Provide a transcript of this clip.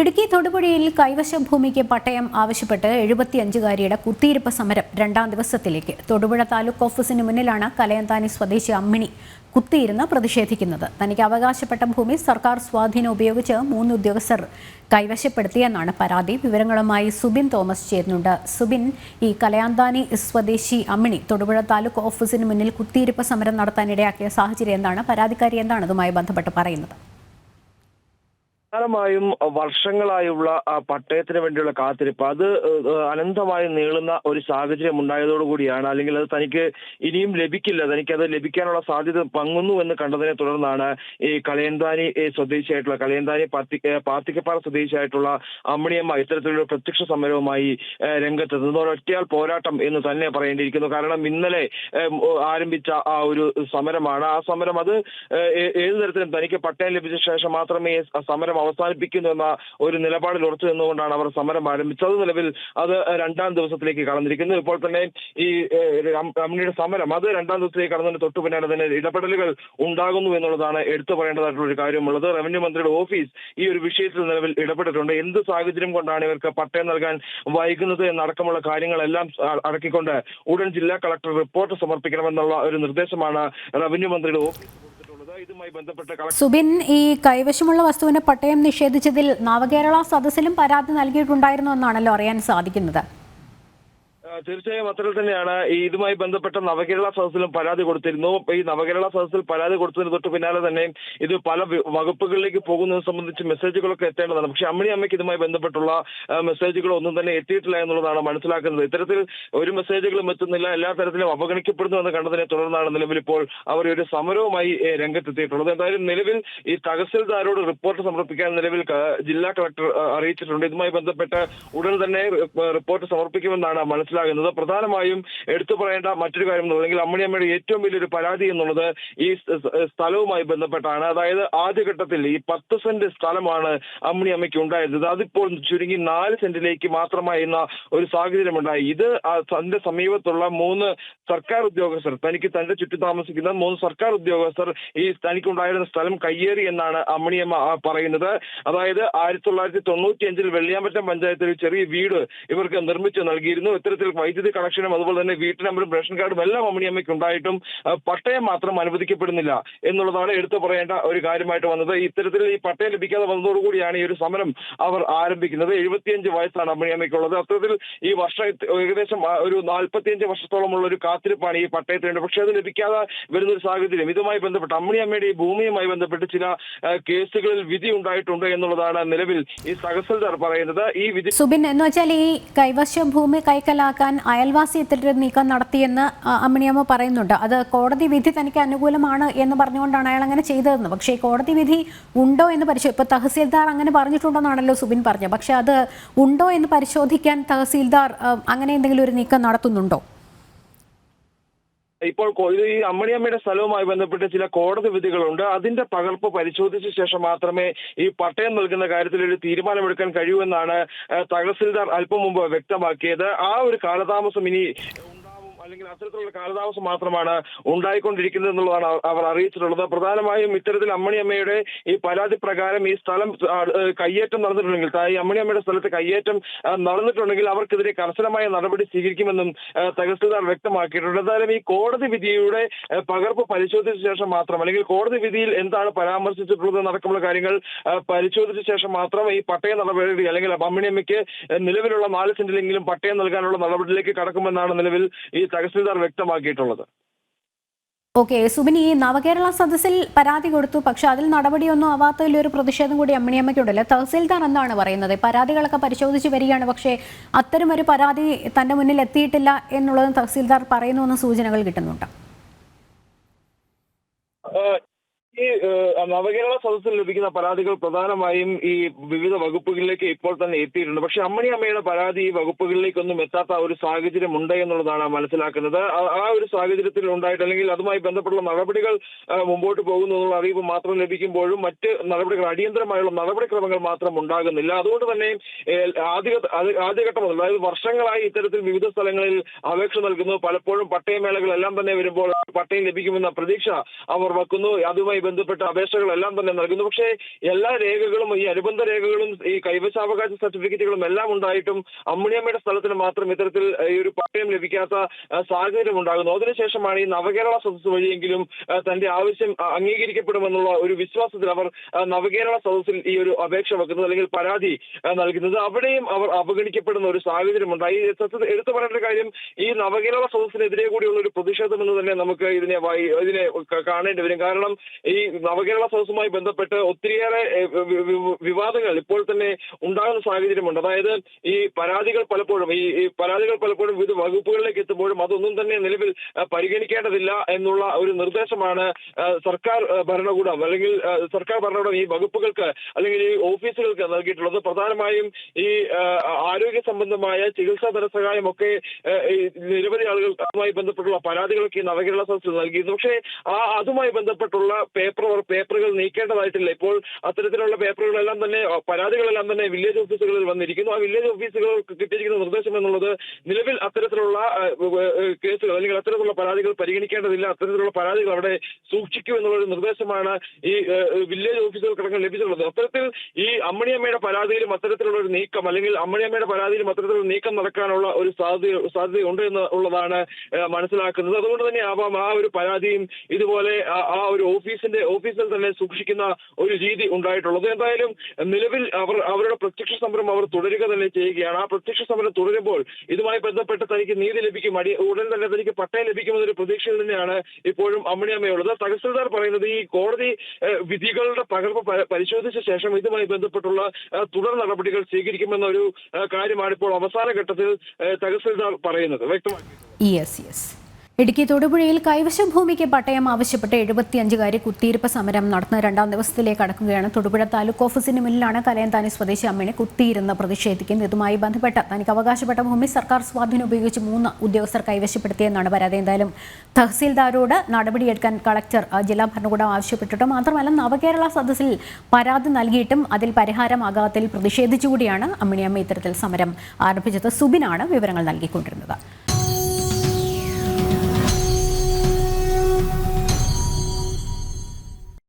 ഇടുക്കി തൊടുപുഴയിൽ കൈവശ ഭൂമിക്ക് പട്ടയം ആവശ്യപ്പെട്ട് എഴുപത്തിയഞ്ചുകാരിയുടെ കുത്തിയിരിപ്പ് സമരം രണ്ടാം ദിവസത്തിലേക്ക്. തൊടുപുഴ താലൂക്ക് ഓഫീസിന് മുന്നിലാണ് കലയന്താനി സ്വദേശി അമ്മിണി കുത്തിയിരുന്ന് പ്രതിഷേധിക്കുന്നത്. തനിക്ക് അവകാശപ്പെട്ട ഭൂമി സർക്കാർ സ്വാധീനം ഉപയോഗിച്ച് മൂന്ന് ഉദ്യോഗസ്ഥർ കൈവശപ്പെടുത്തിയെന്നാണ് പരാതി. വിവരങ്ങളുമായി സുബിൻ തോമസ് ചേരുന്നുണ്ട്. സുബിൻ ഈ കലയാന്താനി സ്വദേശി അമ്മിണി തൊടുപുഴ താലൂക്ക് ഓഫീസിന് മുന്നിൽ കുത്തിയിരിപ്പ് സമരം നടത്താനിടയാക്കിയ സാഹചര്യം എന്താണ്? പരാതിക്കാരി എന്താണ്? അതുമായി ബന്ധപ്പെട്ട് പറയുന്നത്. പ്രധാനമായും വർഷങ്ങളായുള്ള പട്ടയത്തിന് വേണ്ടിയുള്ള കാത്തിരിപ്പ്. അത് അനന്തമായി നീളുന്ന ഒരു സാഹചര്യം ഉണ്ടായതോടുകൂടിയാണ് അല്ലെങ്കിൽ അത് തനിക്ക് ഇനിയും ലഭിക്കില്ല. തനിക്ക് അത് ലഭിക്കാനുള്ള സാധ്യത പങ്ങുന്നു എന്ന് കണ്ടതിനെ തുടർന്നാണ് ഈ കളയന്താനി സ്വദേശിയായിട്ടുള്ള കളയന്താനി പാത്തി പാർത്തിക്കപ്പാറ സ്വദേശിയായിട്ടുള്ള അമ്മിണിയമ്മ ഇത്തരത്തിലുള്ള പ്രത്യക്ഷ സമരവുമായി രംഗത്തെത്തുന്നത് ഒരൊറ്റയാൾ പോരാട്ടം എന്ന് തന്നെ പറയേണ്ടിയിരിക്കുന്നു. കാരണം ഇന്നലെ ആരംഭിച്ച ആ ഒരു സമരമാണ്. ആ സമരം അത് ഏത് തരത്തിലും തനിക്ക് പട്ടയം ലഭിച്ച ശേഷം മാത്രമേ സമരം അവസാനിപ്പിക്കുന്നു എന്ന ഒരു നിലപാടിൽ ഉറച്ചു നിന്നുകൊണ്ടാണ് അവർ സമരം ആരംഭിച്ചത്. നിലവിൽ അത് രണ്ടാം ദിവസത്തിലേക്ക് കടന്നിരിക്കുന്നു. ഇപ്പോൾ തന്നെ ഈ കമ്പനിയുടെ സമരം അത് രണ്ടാം ദിവസത്തിലേക്ക് കടന്നതിന് തൊട്ടു പിന്നാലെ തന്നെ ഇടപെടലുകൾ ഉണ്ടാകുന്നു എന്നുള്ളതാണ് എടുത്തു പറയേണ്ടതായിട്ടുള്ള ഒരു കാര്യമുള്ളത്. റവന്യൂ മന്ത്രിയുടെ ഓഫീസ് ഈ ഒരു വിഷയത്തിൽ നിലവിൽ ഇടപെട്ടിട്ടുണ്ട്. എന്ത് സാഹചര്യം കൊണ്ടാണ് ഇവർക്ക് പട്ടയം നൽകാൻ വൈകുന്നത് എന്നടക്കമുള്ള കാര്യങ്ങളെല്ലാം അടക്കിക്കൊണ്ട് ഉടൻ ജില്ലാ കളക്ടർ റിപ്പോർട്ട് സമർപ്പിക്കണമെന്നുള്ള ഒരു നിർദ്ദേശമാണ് റവന്യൂ മന്ത്രിയുടെ ഓഫീസ്. ഇതുമായി ബന്ധപ്പെട്ട സുബിൻ ഈ കൈവശമുള്ള വസ്തുവിന് പട്ടയം നിഷേധിച്ചതിൽ നവകേരള സദസ്സിലും പരാതി നൽകിയിട്ടുണ്ടായിരുന്നു എന്നാണല്ലോ അറിയാൻ സാധിക്കുന്നത്. തീർച്ചയായും അത്ര തന്നെയാണ് ഈ ഇതുമായി ബന്ധപ്പെട്ട നവകേരള സദസ്സിലും പരാതി കൊടുത്തിരുന്നു. ഈ നവകേരള സദസ്സിൽ പരാതി കൊടുത്തതിന് തൊട്ട് പിന്നാലെ തന്നെ ഇത് പല വകുപ്പുകളിലേക്ക് പോകുന്നത് സംബന്ധിച്ച് മെസ്സേജുകളൊക്കെ എത്തേണ്ടതാണ്. പക്ഷെ അമ്മണി അമ്മയ്ക്ക് ഇതുമായി ബന്ധപ്പെട്ടുള്ള മെസ്സേജുകൾ ഒന്നും തന്നെ എത്തിയിട്ടില്ല എന്നുള്ളതാണ് മനസ്സിലാക്കുന്നത്. ഇത്തരത്തിൽ ഒരു മെസ്സേജുകളും എത്തുന്നില്ല. എല്ലാ തരത്തിലും അവഗണിക്കപ്പെടുന്നു എന്ന് കണ്ടതിനെ തുടർന്നാണ് നിലവിൽ ഇപ്പോൾ അവർ ഒരു സമരവുമായി രംഗത്തെത്തിയിട്ടുള്ളത്. എന്തായാലും നിലവിൽ ഈ തഹസിൽദാരോട് റിപ്പോർട്ട് സമർപ്പിക്കാൻ നിലവിൽ ജില്ലാ കളക്ടർ അറിയിച്ചിട്ടുണ്ട്. ഇതുമായി ബന്ധപ്പെട്ട് ഉടൻ തന്നെ റിപ്പോർട്ട് സമർപ്പിക്കുമെന്നാണ് മനസ്സിലാകുന്നത്. പ്രധാനമായും എടുത്തു പറയേണ്ട മറ്റൊരു കാര്യം എന്ന് അല്ലെങ്കിൽ അമ്മണിയമ്മയുടെ ഏറ്റവും വലിയൊരു പരാതി എന്നുള്ളത് ഈ സ്ഥ- സ്ഥ- സ്ഥലവുമായി ബന്ധപ്പെട്ടാണ്. അതായത് ആദ്യഘട്ടത്തിൽ ഈ പത്ത് സെന്റ് സ്ഥലമാണ് അമ്മണിയമ്മയ്ക്ക് ഉണ്ടായിരുന്നത്. അതിപ്പോൾ ചുരുങ്ങി നാല് സെന്റിലേക്ക് മാത്രമായി എന്ന ഒരു സാഹചര്യം ഉണ്ടായി ഇത് തന്റെ സമീപത്തുള്ള മൂന്ന് സർക്കാർ ഉദ്യോഗസ്ഥർ തനിക്ക് തന്റെ ചുറ്റു താമസിക്കുന്ന മൂന്ന് സർക്കാർ ഉദ്യോഗസ്ഥർ ഈ തനിക്കുണ്ടായിരുന്ന സ്ഥലം കയ്യേറി എന്നാണ് അമ്മണിയമ്മ പറയുന്നത്. അതായത് ആയിരത്തി തൊള്ളായിരത്തി തൊണ്ണൂറ്റി അഞ്ചിൽ വെള്ളിയാമ്പറ്റം പഞ്ചായത്തിൽ ചെറിയ വീട് ഇവർക്ക് നിർമ്മിച്ചു നൽകിയിരുന്നു. ഇത്തരത്തിൽ വൈദ്യുതി കണക്ഷനും അതുപോലെ തന്നെ വീട്ടു നമ്പറും റേഷൻ കാർഡും എല്ലാം അമ്മിണിയമ്മയ്ക്ക് ഉണ്ടായിട്ടും പട്ടയം മാത്രം അനുവദിക്കപ്പെടുന്നില്ല എന്നുള്ളതാണ് എടുത്തു പറയേണ്ട ഒരു കാര്യമായിട്ട് വന്നത്. ഇത്തരത്തിൽ ഈ പട്ടയം ലഭിക്കാതെ വന്നതോടുകൂടിയാണ് ഈ ഒരു സമരം അവർ ആരംഭിക്കുന്നത്. എഴുപത്തിയഞ്ച് വയസ്സാണ് അമ്മിണിയമ്മയ്ക്കുള്ളത് അത്തരത്തിൽ ഈ വർഷം ഏകദേശം ഒരു നാൽപ്പത്തിയഞ്ച് വർഷത്തോളമുള്ള ഒരു കാത്തിരിപ്പാണ് ഈ പട്ടയത്തിന് വേണ്ടി പക്ഷേ അത് ലഭിക്കാതെ വരുന്ന ഒരു സാഹചര്യം. ഇതുമായി ബന്ധപ്പെട്ട് അമ്മിണിയമ്മയുടെ ഈ ഭൂമിയുമായി ബന്ധപ്പെട്ട് ചില കേസുകളിൽ വിധി ഉണ്ടായിട്ടുണ്ട് എന്നുള്ളതാണ് നിലവിൽ ഈ തഹസിൽദാർ പറയുന്നത്. ഈ വിധി സുബിൻ എന്ന് വെച്ചാൽ ഈ കൈവശം ഭൂമി കൈക്കലാക്കാൻ അയൽവാസി എത്തിട്ട് നീക്കം നടത്തിയെന്ന് അമ്മിണിയമ്മ പറയുന്നുണ്ട്. അത് കോടതി വിധി തനിക്ക് അനുകൂലമാണ് എന്ന് പറഞ്ഞുകൊണ്ടാണ് അയാൾ അങ്ങനെ ചെയ്തതെന്ന്. പക്ഷേ കോടതി വിധി ഉണ്ടോ എന്ന് പരിശോധി ഇപ്പോൾ തഹസീൽദാർ അങ്ങനെ പറഞ്ഞിട്ടുണ്ടെന്നാണല്ലോ സുബിൻ പറഞ്ഞത്. പക്ഷേ അത് ഉണ്ടോ എന്ന് പരിശോധിക്കാൻ തഹസീൽദാർ അങ്ങനെ എന്തെങ്കിലും ഒരു നീക്കം നടത്തുന്നുണ്ടോ? ഇപ്പോൾ ഈ അമ്മണിയമ്മയുടെ സ്ഥലവുമായി ബന്ധപ്പെട്ട് ചില കോടതി വിധികളുണ്ട്. അതിന്റെ പകർപ്പ് പരിശോധിച്ച ശേഷം മാത്രമേ ഈ പട്ടയം നൽകുന്ന കാര്യത്തിൽ ഒരു തീരുമാനമെടുക്കാൻ കഴിയൂ എന്നാണ് തഹസിൽദാർ അല്പം മുമ്പ് വ്യക്തമാക്കിയത്. ആ ഒരു കാലതാമസം ഇനി അല്ലെങ്കിൽ അത്തരത്തിലുള്ള കാലതാമസം മാത്രമാണ് ഉണ്ടായിക്കൊണ്ടിരിക്കുന്നത് എന്നുള്ളതാണ് അവർ അറിയിച്ചിട്ടുള്ളത്. പ്രധാനമായും ഇത്തരത്തിൽ അമ്മണിയമ്മയുടെ ഈ പരാതി പ്രകാരം ഈ സ്ഥലം കയ്യേറ്റം നടന്നിട്ടുണ്ടെങ്കിൽ ഈ അമ്മണിയമ്മയുടെ സ്ഥലത്ത് കയ്യേറ്റം നടന്നിട്ടുണ്ടെങ്കിൽ അവർക്കെതിരെ കർശനമായ നടപടി സ്വീകരിക്കുമെന്നും തഹസിൽദാർ വ്യക്തമാക്കിയിട്ടുണ്ട്. എന്തായാലും ഈ കോടതി വിധിയുടെ പകർപ്പ് പരിശോധിച്ച ശേഷം മാത്രം അല്ലെങ്കിൽ കോടതി വിധിയിൽ എന്താണ് പരാമർശിച്ചിട്ടുള്ളത് നടക്കുമ്പോൾ കാര്യങ്ങൾ പരിശോധിച്ച ശേഷം മാത്രം ഈ പട്ടയ നടപടി അല്ലെങ്കിൽ അമ്മണിയമ്മയ്ക്ക് നിലവിലുള്ള നാല് സെന്റിലെങ്കിലും പട്ടയം നൽകാനുള്ള നടപടിയിലേക്ക് കടക്കുമെന്നാണ് നിലവിൽ ഈ തഹസിൽദാർ വ്യക്തമാക്കിയിട്ടുള്ളത്. ഓക്കെ സുബിൻ ഈ നവകേരള സദസ്സിൽ പരാതി കൊടുത്തു. പക്ഷെ അതിൽ നടപടിയൊന്നും ആവാത്തതിൽ ഒരു പ്രതിഷേധം കൂടി അമ്മിണിയമ്മയ്ക്കുണ്ടല്ലോ തഹസിൽദാർ എന്താണ് പറയുന്നത്? പരാതികളൊക്കെ പരിശോധിച്ച് വരികയാണ്. പക്ഷേ അത്തരം ഒരു പരാതി തന്റെ മുന്നിൽ എത്തിയിട്ടില്ല എന്നുള്ളത് തഹസിൽദാർ പറയുന്നു എന്ന സൂചനകൾ കിട്ടുന്നുണ്ട്. ഈ നവകേരള സദസ്സിൽ ലഭിക്കുന്ന പരാതികൾ പ്രധാനമായും ഈ വിവിധ വകുപ്പുകളിലേക്ക് ഇപ്പോൾ തന്നെ എത്തിയിട്ടുണ്ട്. പക്ഷെ അമ്മണി അമ്മയുടെ പരാതി ഈ വകുപ്പുകളിലേക്കൊന്നും എത്താത്ത ഒരു സാഹചര്യം ഉണ്ട് എന്നുള്ളതാണ് മനസ്സിലാക്കുന്നത്. ആ- ഒരു സാഹചര്യത്തിൽ ഉണ്ടായിട്ട് അല്ലെങ്കിൽ അതുമായി ബന്ധപ്പെട്ടുള്ള നടപടികൾ മുമ്പോട്ട് പോകുന്നു എന്നുള്ള അറിയിപ്പ് മാത്രം ലഭിക്കുമ്പോഴും മറ്റ് നടപടികൾ അടിയന്തരമായുള്ള നടപടിക്രമങ്ങൾ മാത്രം ഉണ്ടാകുന്നില്ല. അതുകൊണ്ട് തന്നെ ആദ്യഘട്ടം മുതൽ അതായത് വർഷങ്ങളായി ഇത്തരത്തിൽ വിവിധ സ്ഥലങ്ങളിൽ അപേക്ഷ നൽകുന്നു. പലപ്പോഴും പട്ടയമേളകളെല്ലാം തന്നെ വരുമ്പോൾ പട്ടയം ലഭിക്കുമെന്ന പ്രതീക്ഷ അവർ വെക്കുന്നു. അതുമായി ബന്ധപ്പെട്ട അപേക്ഷകളെല്ലാം തന്നെ നൽകുന്നു. പക്ഷേ എല്ലാ രേഖകളും ഈ അനുബന്ധ രേഖകളും ഈ കൈവശാവകാശ സർട്ടിഫിക്കറ്റുകളും എല്ലാം ഉണ്ടായിട്ടും അമ്മിണിയമ്മയുടെ സ്ഥലത്തിന് മാത്രം ഇത്തരത്തിൽ ഈ ഒരു പട്ടയം ലഭിക്കാത്ത സാഹചര്യം ഉണ്ടാകുന്നു. അതിനുശേഷമാണ് ഈ നവകേരള സദസ് വഴിയെങ്കിലും തന്റെ ആവശ്യം അംഗീകരിക്കപ്പെടുമെന്നുള്ള ഒരു വിശ്വാസത്തിൽ അവർ നവകേരള സദസ്സിൽ ഈ ഒരു അപേക്ഷ വെക്കുന്നത് അല്ലെങ്കിൽ പരാതി നൽകുന്നത്. അവിടെയും അവർ അവഗണിക്കപ്പെടുന്ന ഒരു സാഹചര്യം ഉണ്ടായി ഈ സത്യത്തിൽ എടുത്തു പറയേണ്ട ഒരു കാര്യം ഈ നവകേരള സദസ്സിനെതിരെ കൂടിയുള്ള ഒരു പ്രതിഷേധം എന്ന് തന്നെ നമുക്ക് ഇതിനെ ഇതിനെ കാണേണ്ടി വരും. കാരണം നവകേരള സദസ്സുമായി ബന്ധപ്പെട്ട് ഒത്തിരിയേറെ വിവാദങ്ങൾ ഇപ്പോൾ തന്നെ ഉണ്ടാകുന്ന സാഹചര്യമുണ്ട്. അതായത് ഈ പരാതികൾ പലപ്പോഴും ഈ ഈ പരാതികൾ പലപ്പോഴും വിവിധ വകുപ്പുകളിലേക്ക് എത്തുമ്പോഴും അതൊന്നും തന്നെ നിലവിൽ പരിഗണിക്കേണ്ടതില്ല എന്നുള്ള ഒരു നിർദ്ദേശമാണ് സർക്കാർ ഭരണകൂടം അല്ലെങ്കിൽ സർക്കാർ ഭരണകൂടം ഈ വകുപ്പുകൾക്ക് അല്ലെങ്കിൽ ഈ ഓഫീസുകൾക്ക് നൽകിയിട്ടുള്ളത്. പ്രധാനമായും ഈ ആരോഗ്യ സംബന്ധമായ ചികിത്സാ ധനസഹായം ഒക്കെ ഈ നിരവധി ആളുകൾ അതുമായി ബന്ധപ്പെട്ടുള്ള പരാതികളൊക്കെ ഈ നവകേരള സദസ്സിൽ നൽകിയിരുന്നു. പക്ഷേ ആ അതുമായി ബന്ധപ്പെട്ടുള്ള പേപ്പർ പേപ്പറുകൾ നീക്കേണ്ടതായിട്ടില്ല. ഇപ്പോൾ അത്തരത്തിലുള്ള പേപ്പറുകളെല്ലാം തന്നെ പരാതികളെല്ലാം തന്നെ വില്ലേജ് ഓഫീസുകളിൽ വന്നിരിക്കുന്നു. ആ വില്ലേജ് ഓഫീസുകൾ കിട്ടിയിരിക്കുന്ന നിർദ്ദേശം എന്നുള്ളത് നിലവിൽ അത്തരത്തിലുള്ള കേസുകൾ അല്ലെങ്കിൽ അത്തരത്തിലുള്ള പരാതികൾ പരിഗണിക്കേണ്ടതില്ല. അത്തരത്തിലുള്ള പരാതികൾ അവിടെ സൂക്ഷിക്കൂ എന്നുള്ള നിർദ്ദേശമാണ് ഈ വില്ലേജ് ഓഫീസുകൾക്കടക്കം ലഭിച്ചിട്ടുള്ളത്. അത്തരത്തിൽ ഈ അമ്മണിയമ്മയുടെ പരാതിയിലും അത്തരത്തിലുള്ള ഒരു നീക്കം അല്ലെങ്കിൽ അമ്മണിയമ്മയുടെ പരാതിയിലും അത്തരത്തിലുള്ള നീക്കം നടക്കാനുള്ള ഒരു സാധ്യത സാധ്യതയുണ്ട് എന്ന് ഉള്ളതാണ് മനസ്സിലാക്കുന്നത്. അതുകൊണ്ട് തന്നെ ആവാം ആ ഒരു പരാതിയും ഇതുപോലെ ആ ഒരു ഓഫീസിന്റെ ഓഫീസിൽ തന്നെ സൂക്ഷിക്കുന്ന ഒരു രീതി ഉണ്ടായിട്ടുള്ളത്. എന്തായാലും നിലവിൽ അവർ അവരുടെ പ്രത്യക്ഷ സമരം അവർ തുടരുക തന്നെ ചെയ്യുകയാണ്. ആ പ്രത്യക്ഷ സമരം തുടരുമ്പോൾ ഇതുമായി ബന്ധപ്പെട്ട് തനിക്ക് നീതി ലഭിക്കും. അടി ഉടൻ തന്നെ തനിക്ക് പട്ടയം ലഭിക്കുമെന്നൊരു പ്രതീക്ഷയിൽ തന്നെയാണ് ഇപ്പോഴും അമ്മണിയമ്മയുള്ളത്. തഹസിൽദാർ പറയുന്നത് ഈ കോടതി വിധികളുടെ പകർപ്പ് പരിശോധിച്ച ശേഷം ഇതുമായി ബന്ധപ്പെട്ടുള്ള തുടർ നടപടികൾ സ്വീകരിക്കുമെന്ന ഒരു കാര്യമാണ് ഇപ്പോൾ അവസാന ഘട്ടത്തിൽ തഹസിൽദാർ പറയുന്നത്. വ്യക്തമാക്കി. ഇടുക്കി തൊടുപുഴയിൽ കൈവശ ഭൂമിക്ക് പട്ടയം ആവശ്യപ്പെട്ട് എഴുപത്തിയഞ്ചുകാരി കുത്തിയിരിപ്പ് സമരം നടന്ന രണ്ടാം ദിവസത്തിലേക്ക് കടക്കുകയാണ്. തൊടുപുഴ താലൂക്ക് ഓഫീസിന് മുന്നിലാണ് കലയന്താനി സ്വദേശി അമ്മയെ കുത്തിയിരുന്ന് പ്രതിഷേധിക്കുന്നത്. ഇതുമായി ബന്ധപ്പെട്ട് തനിക്ക് അവകാശപ്പെട്ട ഭൂമി സർക്കാർ സ്വാധീനം ഉപയോഗിച്ച് മൂന്ന് ഉദ്യോഗസ്ഥർ കൈവശപ്പെടുത്തിയെന്നാണ് പരാതി. എന്തായാലും തഹസീൽദാരോട് നടപടിയെടുക്കാൻ കളക്ടർ ജില്ലാ ഭരണകൂടം ആവശ്യപ്പെട്ടിട്ടും മാത്രമല്ല നവകേരള സദസ്സിൽ പരാതി നൽകിയിട്ടും അതിൽ പരിഹാരമാകാത്തതിൽ പ്രതിഷേധിച്ചുകൂടിയാണ് അമ്മിണിയമ്മ ഇത്തരത്തിൽ സമരം ആരംഭിച്ചത്. സുബിനാണ് വിവരങ്ങൾ നൽകിക്കൊണ്ടിരുന്നത്.